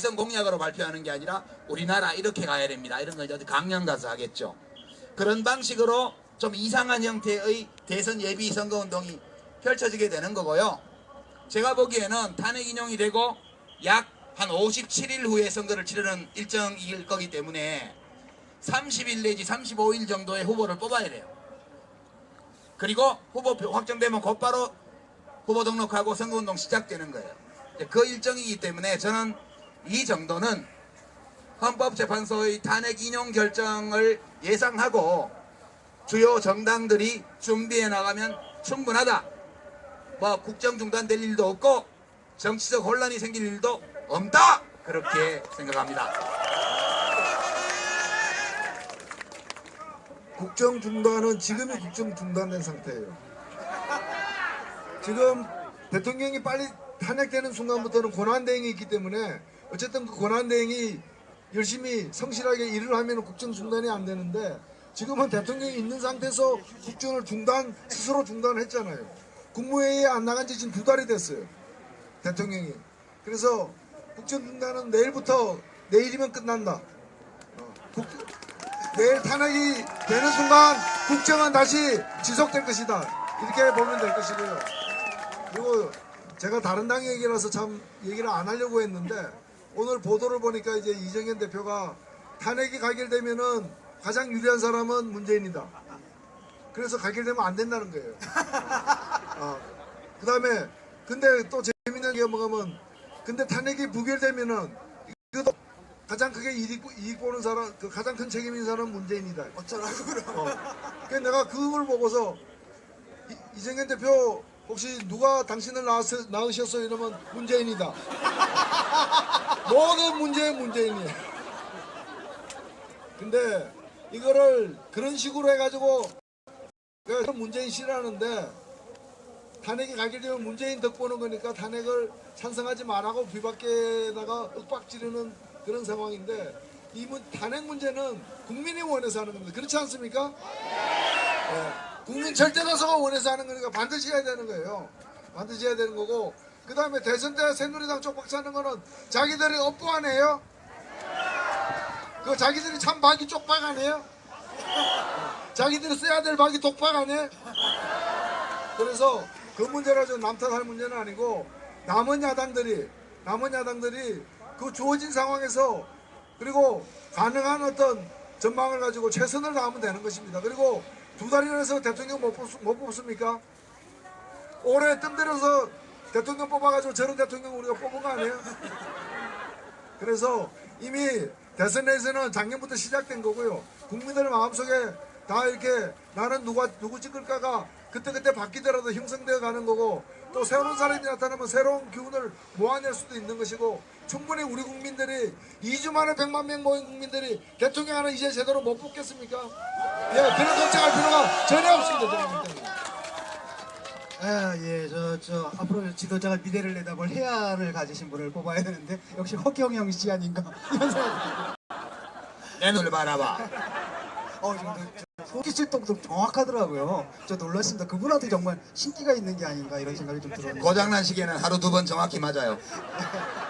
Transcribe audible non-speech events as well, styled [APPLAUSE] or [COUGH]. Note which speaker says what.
Speaker 1: 대선 공약으로 발표하는 게 아니라 우리나라 이렇게 가야 됩니다. 이런 걸 어디 강연 가서 하겠죠. 그런 방식으로 좀 이상한 형태의 대선 예비 선거 운동이 펼쳐지게 되는 거고요. 제가 보기에는 탄핵 인용이 되고 약 한 57일 후에 선거를 치르는 일정일 거기 때문에 30일 내지 35일 정도의 후보를 뽑아야 돼요. 그리고 후보 확정되면 곧바로 후보 등록하고 선거운동 시작되는 거예요. 이제 그 일정이기 때문에 저는 이 정도는 헌법재판소의 탄핵 인용 결정을 예상하고 주요 정당들이 준비해 나가면 충분하다. 뭐 국정 중단될 일도 없고 정치적 혼란이 생길 일도 없다. 그렇게 생각합니다.
Speaker 2: 국정 중단은 지금이 국정 중단된 상태예요. 지금 대통령이 빨리 탄핵되는 순간부터는 권한대행이 있기 때문에 어쨌든 그 권한대행이 열심히 성실하게 일을 하면 국정 중단이 안 되는데 지금은 대통령이 있는 상태에서 국정을 중단 스스로 중단했잖아요. 국무회의에 안 나간 지 지금 두 달이 됐어요. 대통령이. 그래서 국정 중단은 내일부터 내일이면 끝난다. 어, 국- 내일 탄핵이 되는 순간 국정은 다시 지속될 것이다. 이렇게 보면 될 것이고요. 그리고 제가 다른 당 얘기라서 참 얘기를 안 하려고 했는데 오늘 보도를 보니까 이제 이정현 대표가 탄핵이 가결되면은 가장 유리한 사람은 문재인이다. 그래서 가결되면 안 된다는 거예요. [LAUGHS] 그 다음에 근데 또 재밌는 게 뭐냐면 근데 탄핵이 부결되면은 이것도 가장 크게 이익, 이익 보는 사람 그 가장 큰 책임인 사람은 문재인이다.
Speaker 3: 어쩌라고 그럼.
Speaker 2: 어. 그래서 내가 그걸 보고서 이, 이정현 대표 혹시 누가 당신을 낳았, 낳으셨어 이러면 문재인이다. [LAUGHS] 모든 문재인 문재인이에요. 근데 이거를 그런 식으로 해가지고 문재인 싫어하는데 탄핵이 가결되면 문재인 덕 보는 거니까 탄핵을 찬성하지 말라고 비박계에다가 윽박지르는 그런 상황인데 이 문- 탄핵 문제는 국민이 원해서 하는 겁니다. 그렇지 않습니까? 예. 국민 절대다수가 원해서 하는 거니까 반드시 해야 되는 거예요. 반드시 해야 되는 거고 그 다음에 대선 때 새누리당 쪽박 차는 거는 자기들이 업보 아니에요? 그 자기들이 참 박이 쪽박 아니에요? [LAUGHS] 자기들이 써야 될 박이 독박 아니에요? 그래서 그 문제라 좀 남탓할 문제는 아니고 남은 야당들이 남은 야당들이 그 주어진 상황에서 그리고 가능한 어떤 전망을 가지고 최선을 다하면 되는 것입니다. 그리고 두 달이나 해서 대통령 못, 뽑, 못 뽑습니까? 올해 뜸 들여서 대통령 뽑아가지고 저런 대통령 우리가 뽑은 거 아니에요? 그래서 이미 대선에서는 작년부터 시작된 거고요. 국민들 마음속에 다 이렇게 나는 누가 누구 찍을까가 그때그때 바뀌더라도 형성되어 가는 거고 또 새로운 사람이 나타나면 새로운 기운을 모아낼 수도 있는 것이고 충분히 우리 국민들이 2주 만에 100만 명 모인 국민들이 대통령 하나 이제 제대로 못 뽑겠습니까? 예, 그런 걱정할 필요가 전혀 없습니다. 저는.
Speaker 3: 아, 예, 저, 저, 앞으로 지도자가 미래를 내다볼 해야를 가지신 분을 뽑아야 되는데, 역시 허경영 씨 아닌가. 이런 [LAUGHS] 생각이
Speaker 1: 내 눈을 바라봐.
Speaker 3: 어, 지금 저, 소기 실동도 정확하더라고요. 저 놀랐습니다. 그분한테 정말 신기가 있는 게 아닌가 이런 생각이 좀 들었는데.
Speaker 1: 고장난 시계는 하루 두 번 정확히 맞아요. [LAUGHS]